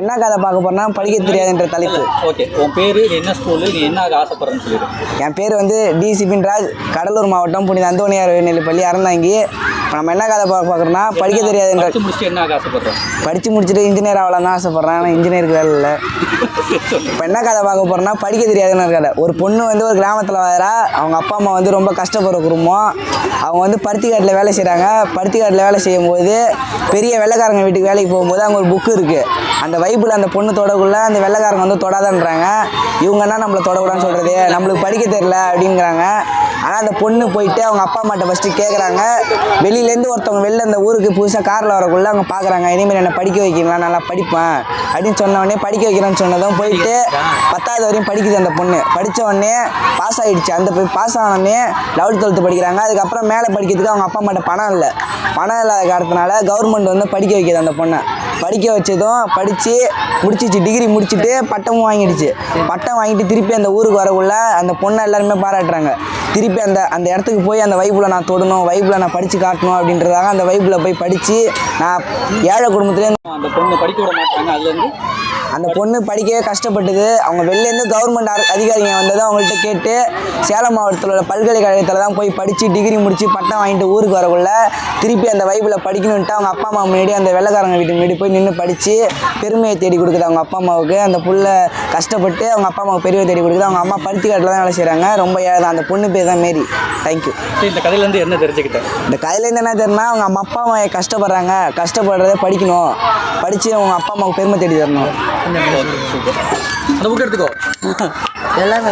என்ன கதை பார்க்க போறோம்னா படிக்க தெரியாதுன்ற தலைப்பு. ஓகே உன் பேர் என்ன ஸ்கூலு நீ என்ன ஆசைப்படுறேன்னு சொல்லிடு என் பேர் வந்து டி சிபின் ராஜ் கடலூர் மாவட்டம் புனித அந்தோணியார் நெல்லிப்பள்ளி அறந்தாங்கி. இப்போ நம்ம என்ன கதை பார்க்க பார்க்குறோம்னா படிக்க தெரியாதுன்ற படிச்சு முடிச்சுட்டு என்ன ஆசைப்படுறேன் படித்து முடிச்சுட்டு இன்ஜினியர் ஆகலாம் தான் ஆசைப்பட்றேன். ஆனால் இன்ஜினியருக்கு வேலை இல்லை. இப்போ என்ன கதை பார்க்க போகிறோம்னா படிக்க தெரியாதுன்னு கதை. ஒரு பொண்ணு வந்து ஒரு கிராமத்தில் வரா அவங்க அப்பா அம்மா வந்து ரொம்ப கஷ்டப்படுற குடும்பம். அவங்க வந்து பருத்தி காட்டில் வேலை செய்கிறாங்க பருத்தி காட்டில் வேலை செய்யும்போது பெரிய வெள்ளைக்காரங்க வீட்டுக்கு வேலைக்கு போகும்போது அங்கே ஒரு புக்கு இருக்குது அந்த வைப்பில் அந்த பொண்ணு தொடக்குள்ள அந்த வெள்ளைக்காரங்க வந்து தொடாதன்றாங்க. இவங்க என்ன நம்மளை தொடக்கூடாதுன்னு சொல்கிறது நம்மளுக்கு படிக்க தெரில அப்படிங்கிறாங்க. ஆனால் அந்த பொண்ணு போயிட்டு அவங்க அப்பா அம்மாட்ட ஃபஸ்ட்டு கேட்குறாங்க வெளியிலேருந்து ஒருத்தவங்க வெளில அந்த ஊருக்கு புதுசாக காரில் வரக்குள்ள அவங்க பார்க்குறாங்க இனிமேல் என்னை படிக்க வைக்கிறீங்களா? நல்லா படிப்பேன். அப்படின்னு சொன்னவொடனே படிக்க வைக்கிறேன்னு சொன்னதும் போயிட்டு பத்தாவது வரையும் படிக்குது அந்த பொண்ணு. படித்த உடனே பாஸ் ஆகிடுச்சு அந்த பாஸ் ஆனோடனே லெவல்த் டுவெல்த்து படிக்கிறாங்க. அதுக்கப்புறம் மேலே படிக்கிறதுக்கு அவங்க அப்பா அம்மாட்ட பணம் இல்லை. பணம் இல்லாத காரணத்தினால கவர்மெண்ட் வந்து படிக்க வைக்கிது அந்த பொண்ணை. படிக்க வச்சதும் படித்து முடிச்சிச்சு. டிகிரி முடிச்சுட்டு பட்டமும் வாங்கிடுச்சு. பட்டம் வாங்கிட்டு திருப்பி அந்த ஊருக்கு வரக்குள்ள அந்த பொண்ணை எல்லாருமே பாராட்டுறாங்க. திருப்பி அந்த அந்த இடத்துக்கு போய் அந்த வைப்பில் நான் தொடணும் வைப்பில் நான் படித்து காட்டணும் அப்படின்றதாக அந்த வைப்பில் போய் படித்து நான் ஏழை குடும்பத்துலேருந்து அந்த பொண்ணு படிக்க விட மாட்டாங்க அதுலேருந்து அந்த பொண்ணு படிக்கவே கஷ்டப்பட்டது. அவங்க வெளிலேருந்து கவர்மெண்ட் அதிகாரிங்க வந்ததும் அவங்கள்ட்ட கேட்டு சேலம் மாவட்டத்தில் உள்ள பல்கலைக்கழகத்தில் தான் போய் படித்து டிகிரி முடித்து பட்டம் வாங்கிட்டு ஊருக்கு வரக்குள்ள திருப்பி அந்த வைப்பில் படிக்கணுன்ட்டு அவங்க அப்பா அம்மா முன்னாடி அந்த வெள்ளைக்காரங்க வீட்டு முன்னாடி போய் நின்று படித்து பெருமையை தேடி கொடுக்குது அவங்க அப்பா அம்மாவுக்கு. அந்த புள்ள கஷ்டப்பட்டு அவங்க அப்பா அம்மாவுக்கு பெருமையை தேடி கொடுக்குது. அவங்க அம்மா பருத்தி காட்டில் தான் வேலை செய்கிறாங்க ரொம்ப ஏழை அந்த பொண்ணு பேர் தான் மேரி. தேங்க்யூ இந்த கதையிலேருந்து என்ன தெரிஞ்சுக்கிட்டேன்? இந்த கதையிலேருந்து என்ன தெரியும்னா அவங்க அம்மா அப்பா அம்மா கஷ்டப்படுறாங்க. கஷ்டப்படுறத படிக்கணும். படித்து அவங்க அப்பா அம்மாவுக்கு பெருமை தேடி தரணும். அந்த புக் எடுத்துக்கோ. எல்லாமே.